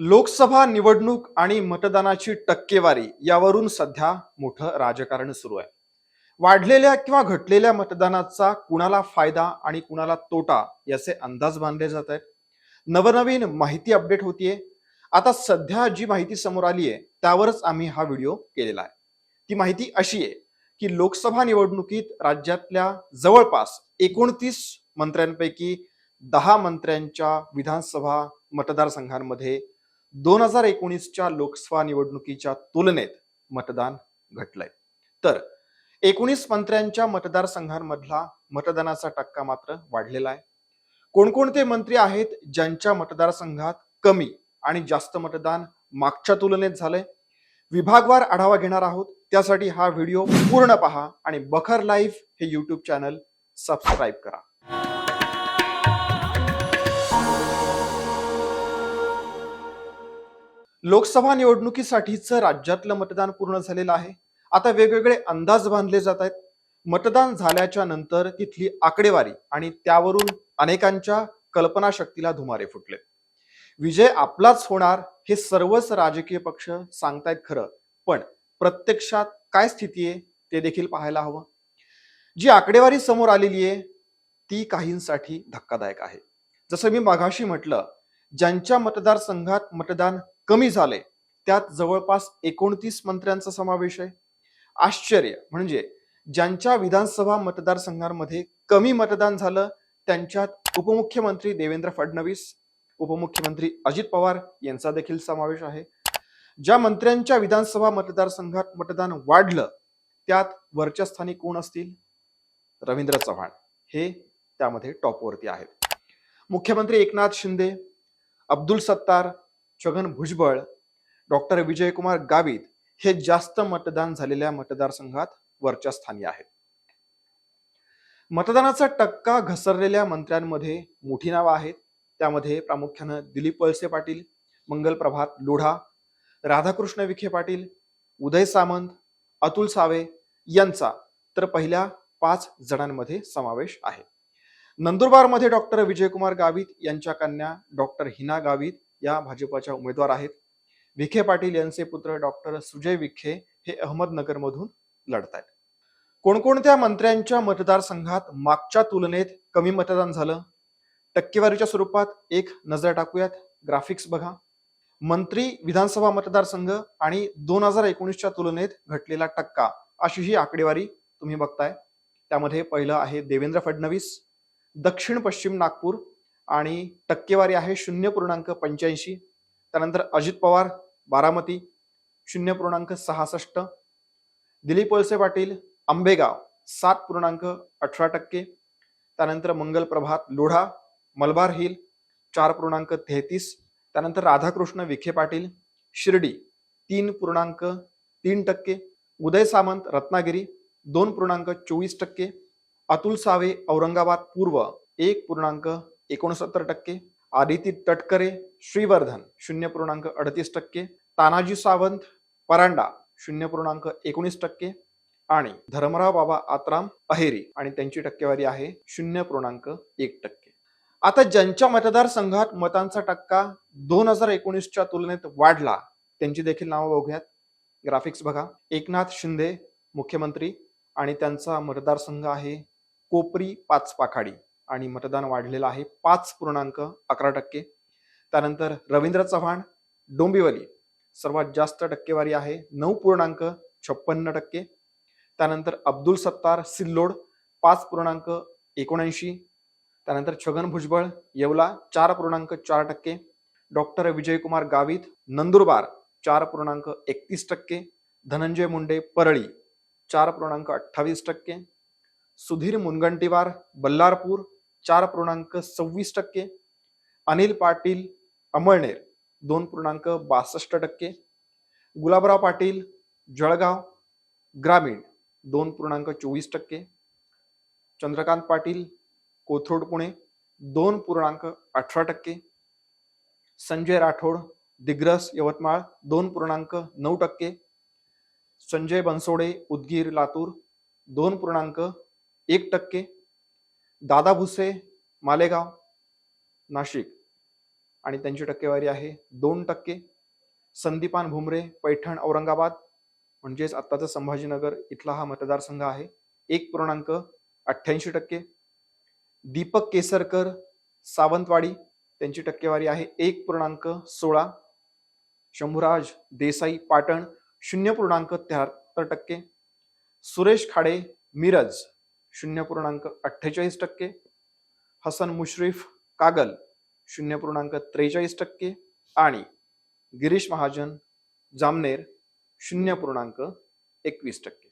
लोकसभा निवडणूक आणि मतदानाची टक्केवारी यावरून सध्या मोठं राजकारण सुरू आहे. वाढलेल्या किंवा घटलेल्या मतदानाचा कुणाला फायदा आणि कुणाला तोटा याचे अंदाज बांधले जात आहेत. नवनवीन माहिती अपडेट होतीये. आता सध्या जी माहिती समोर आली आहे त्यावरच आम्ही हा व्हिडिओ केलेला आहे. ती माहिती अशी आहे की लोकसभा निवडणुकीत राज्यातल्या जवळपास एकोणतीस मंत्र्यांपैकी दहा मंत्र्यांच्या विधानसभा मतदारसंघांमध्ये दोन हजार एकोणीसच्या लोकसभा निवडणुकीच्या तुलनेत मतदान घटलंय. तर एकोणीस मंत्र्यांच्या मतदारसंघांमधला मतदानाचा टक्का मात्र वाढलेला आहे. कोणकोणते मंत्री आहेत ज्यांच्या मतदारसंघात कमी आणि जास्त मतदान मागच्या तुलनेत झालंय? विभागवार आढावा घेणार आहोत. त्यासाठी हा व्हिडिओ पूर्ण पहा आणि बखर लाईफ हे यूट्यूब चॅनल सबस्क्राईब करा. लोकसभा निवडणुकीसाठीचं राज्यातलं मतदान पूर्ण झालेलं आहे. आता वेगवेगळे अंदाज बांधले जात आहेत. मतदान झाल्याच्यानंतर तिथली आकडेवारी आणि त्यावरून अनेकांच्या कल्पनाशक्तीला धुमारे फुटले. विजय आपलाच होणार हे सर्वच राजकीय पक्ष सांगतायत खरं पण प्रत्यक्षात काय स्थिती आहे ते देखील पाहायला हवं. जी आकडेवारी समोर आलेली आहे ती काहींसाठी धक्कादायक आहे. जसं मी माघाशी म्हटलं ज्यांच्या मतदारसंघात मतदान कमी झाले. त्यात जवळपास एकोणतीस मंत्र्यांचा समावेश आहे. आश्चर्य! म्हणजे ज्यांच्या विधानसभा मतदारसंघांमध्ये कमी मतदान झालं त्यांच्यात उपमुख्यमंत्री देवेंद्र फडणवीस उपमुख्यमंत्री अजित पवार यांचा देखील समावेश आहे. ज्या मंत्र्यांच्या विधानसभा मतदारसंघात मतदान वाढलं त्यात वरच्या स्थानी कोण असतील? रवींद्र चव्हाण. हे त्यामध्ये टॉपवरती आहेत. मुख्यमंत्री एकनाथ शिंदे अब्दुल सत्तार छगन भुजबळ डॉक्टर विजयकुमार गावित हे जास्त मतदान झालेल्या मतदारसंघात वरच्या स्थानी आहेत. मतदानाचा टक्का घसरलेल्या मंत्र्यांमध्ये मोठी नावं आहेत. त्यामध्ये प्रामुख्यानं दिलीप वळसे पाटील मंगल प्रभात लोढा राधाकृष्ण विखे पाटील उदय सामंत अतुल सावे यांचा तर पहिल्या पाच जणांमध्ये समावेश आहे. नंदुरबारमध्ये डॉक्टर विजयकुमार गावित यांच्या कन्या डॉक्टर हिना गावित या भाजपच्या उमेदवार आहेत. विखे पाटील यांचे पुत्र डॉक्टर सुजय विखे हे अहमदनगरमधून लढत आहेत कोणकोणत्या मंत्र्यांच्या मतदारसंघात मागच्या तुलनेत कमी मतदान झालं? टक्केवारीच्या स्वरूपात एक नजर टाकूयात. ग्राफिक्स बघा. मंत्री विधानसभा मतदारसंघ आणि दोन हजार एकोणीसच्या तुलनेत घटलेला टक्का अशी ही आकडेवारी तुम्ही बघताय. त्यामध्ये पहिलं आहे देवेंद्र फडणवीस. दक्षिण पश्चिम नागपूर आणि टक्केवारी आहे शून्य पूर्णांक पंच्याऐंशी. त्यानंतर अजित पवार बारामती शून्य पूर्णांक सहासष्ट. दिलीप वळसे पाटील आंबेगाव सात पूर्णांक अठरा टक्के. त्यानंतर मंगल प्रभात लोढा मलबार हिल चार पूर्णांक तेहतीस. त्यानंतर राधाकृष्ण विखे पाटील शिर्डी तीन पूर्णांक तीन टक्के. उदय सामंत रत्नागिरी दोन पूर्णांक चोवीस टक्के. अतुल सावे औरंगाबाद पूर्व एक पूर्णांक एकोणसत्तर टक्के आदिती तटकरे श्रीवर्धन शून्य पूर्णांक अडतीस टक्के तानाजी सावंत परांडा शून्य पूर्णांक एकोणीस टक्के आणि धर्मराव बाबा आत्राम अहेरी आणि त्यांची टक्केवारी आहे शून्य पूर्णांक एक टक्के. आता ज्यांच्या मतदारसंघात मतांचा टक्का दोन हजार एकोणीसच्या तुलनेत वाढला त्यांची देखील नावं बघूयात. ग्राफिक्स बघा. एकनाथ शिंदे मुख्यमंत्री आणि त्यांचा मतदारसंघ आहे कोपरी पाच पाखाडी आणि मतदान वाढलेलं आहे. पाच पूर्णांक अकरा टक्के. त्यानंतर रवींद्र चव्हाण डोंबिवली. सर्वात जास्त टक्केवारी आहे. नऊ पूर्णांक छप्पन्न टक्के. त्यानंतर अब्दुल सत्तार सिल्लोड. पाच पूर्णांक एकोणऐंशी. त्यानंतर छगन भुजबळ येवला. चार पूर्णांक चार टक्के. डॉक्टर विजयकुमार गावित नंदुरबार. चार पूर्णांक एकतीस टक्के. धनंजय मुंडे परळी. चार पूर्णांक अठ्ठावीस टक्के. सुधीर मुनगंटीवार बल्लारपूर. चार पूर्णांक सव्वीस टक्के अनिल पाटील अमळनेर दोन पूर्णांक बासष्ट टक्के गुलाबराव पाटील जळगाव ग्रामीण दोन पूर्णांक चोवीस टक्के चंद्रकांत पाटील कोथरूड पुणे दोन पूर्णांक अठरा टक्के संजय राठोड दिग्रस यवतमाळ दोन पूर्णांक नऊ टक्के संजय बनसोडे उदगीर लातूर दोन पूर्णांक एक टक्के दादा भुसे मालेगाव नाशिक. आणि त्यांची टक्केवारी आहे दोन टक्के. संदीपान भुमरे पैठण औरंगाबाद. म्हणजेच आत्ताचं संभाजीनगर इथला हा मतदारसंघ आहे. एक पूर्णांक अठ्ठ्याऐंशी टक्के. दीपक केसरकर सावंतवाडी त्यांची टक्केवारी आहे एक पूर्णांक सोळा. शंभूराज देसाई पाटण शून्य पूर्णांक त्र्याहत्तर टक्के. सुरेश खाडे मिरज. शून्य पूर्णांक अठ्ठेचाळीस टक्के. हसन मुश्रीफ कागल शून्य पूर्णांक त्रेचाळीस टक्के. आणि गिरीश महाजन जामनेर शून्य पूर्णांक एकवीस टक्के.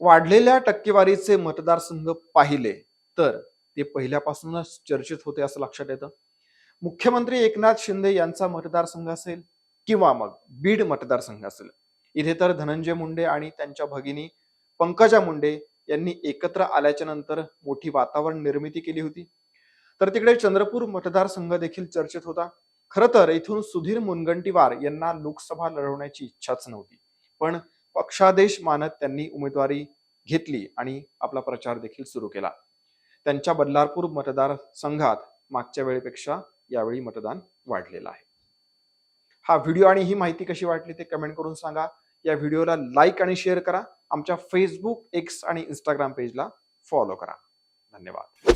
वाढलेल्या टक्केवारीचे मतदारसंघ पाहिले तर ते पहिल्यापासूनच चर्चेत होते असं लक्षात येतं. मुख्यमंत्री एकनाथ शिंदे यांचा मतदारसंघ असेल किंवा मग बीड मतदारसंघ असेल. इथे तर धनंजय मुंडे आणि त्यांच्या भगिनी पंकजा मुंडे यांनी एकत्र आल्याच्यानंतर मोठी वातावरण निर्मिती केली होती. तर तिकडे चंद्रपूर मतदारसंघ देखील चर्चेत होता. खर तर इथून सुधीर मुनगंटीवार यांना लोकसभा लढवण्याची इच्छाच नव्हती. पण पक्षादेश मानत त्यांनी उमेदवारी घेतली आणि आपला प्रचार देखील सुरू केला. त्यांच्या बल्लारपूर मतदारसंघात मागच्या वेळेपेक्षा यावेळी मतदान वाढलेलं आहे. हा व्हिडिओ आणि ही माहिती कशी वाटली ते कमेंट करून सांगा. या व्हिडिओला लाईक आणि शेअर करा. आमच्या फेसबुक एक्स आणि इंस्टाग्राम पेजला फॉलो करा. धन्यवाद.